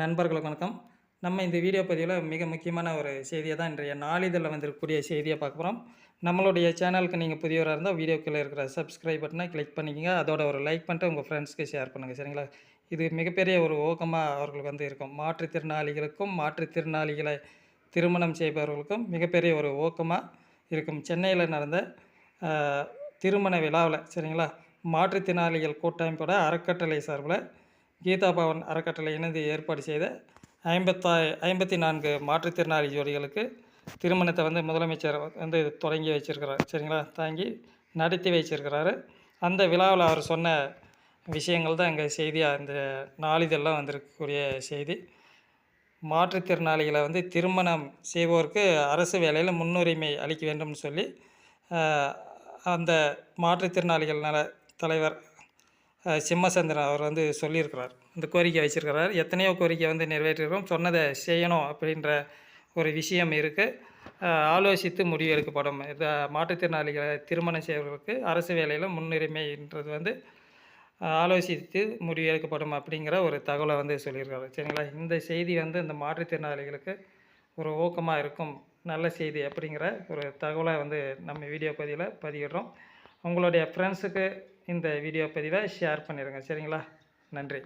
நண்பர்களுக்கு வணக்கம். நம்ம இந்த வீடியோ பதிவில் மிக முக்கியமான ஒரு செய்தியை தான் இன்றைய நாளிதழில் வந்திருக்கக்கூடிய செய்தியை பார்க்க போகிறோம் நம்மளுடைய சேனலுக்கு நீங்கள் புதியவராக இருந்தால் வீடியோக்குள்ளே இருக்கிற சப்ஸ்கிரைப் பட்டனை கிளிக் பண்ணிக்கோங்க. அதோட ஒரு லைக் பண்ணிட்டு உங்கள் ஃப்ரெண்ட்ஸ்க்கு ஷேர் பண்ணுங்கள் சரிங்களா? இது மிகப்பெரிய ஒரு ஊக்கமாக அவர்களுக்கு வந்து இருக்கும். மாற்றுத்திறனாளிகளுக்கும் மாற்றுத்திறனாளிகளை திருமணம் செய்பவர்களுக்கும் மிகப்பெரிய ஒரு ஊக்கமாக இருக்கும். சென்னையில் நடந்த திருமண விழாவில் சரிங்களா? மாற்றுத்திறனாளிகள் கூட்டமைப்போட அறக்கட்டளை சார்பில் கீதா பவன் அறக்கட்டளை இணைந்து ஏற்பாடு செய்த ஐம்பத்தா ஐம்பத்தி நான்கு மாற்றுத்திறனாளி ஜோடிகளுக்கு திருமணத்தை வந்து முதலமைச்சர் வந்து தொடங்கி வச்சிருக்கிறார். சரிங்களா? தாங்கி நடத்தி வச்சிருக்கிறாரு. அந்த விழாவில் அவர் சொன்ன விஷயங்கள் தான் இங்கே செய்தியாக இந்த நாளிதழெலாம் வந்திருக்கக்கூடிய செய்தி. மாற்றுத்திறனாளிகளை வந்து திருமணம் செய்வோருக்கு அரசு வேலையில் முன்னுரிமை அளிக்க வேண்டும்னு சொல்லி அந்த மாற்றுத்திறனாளிகள் நல தலைவர் சிம்மசந்திரன் அவர் வந்து சொல்லியிருக்கிறார். இந்த கோரிக்கை வச்சுருக்கிறார். எத்தனையோ கோரிக்கை வந்து நிறைவேற்றிருக்கோம் சொன்னதை செய்யணும் அப்படின்ற ஒரு விஷயம் இருக்குது ஆலோசித்து முடிவு எடுக்கப்படும். இந்த மாற்றுத்திறனாளிகளை திருமணம் செய்வதற்கு அரசு வேலையில் முன்னுரிமைன்றது வந்து ஆலோசித்து முடிவு எடுக்கப்படும் அப்படிங்கிற ஒரு தகவலை வந்து சொல்லியிருக்காரு. சரிங்களா? இந்த செய்தி வந்து இந்த மாற்றுத்திறனாளிகளுக்கு ஒரு ஊக்கமாக இருக்கும். நல்ல செய்தி அப்படிங்கிற ஒரு தகவலை வந்து நம்ம வீடியோ பதிவில் பதிவிடுறோம். உங்களுடைய ஃப்ரெண்ட்ஸுக்கு இந்த வீடியோ பதிவை ஷேர் பண்ணிடுங்க சரிங்களா? நன்றி.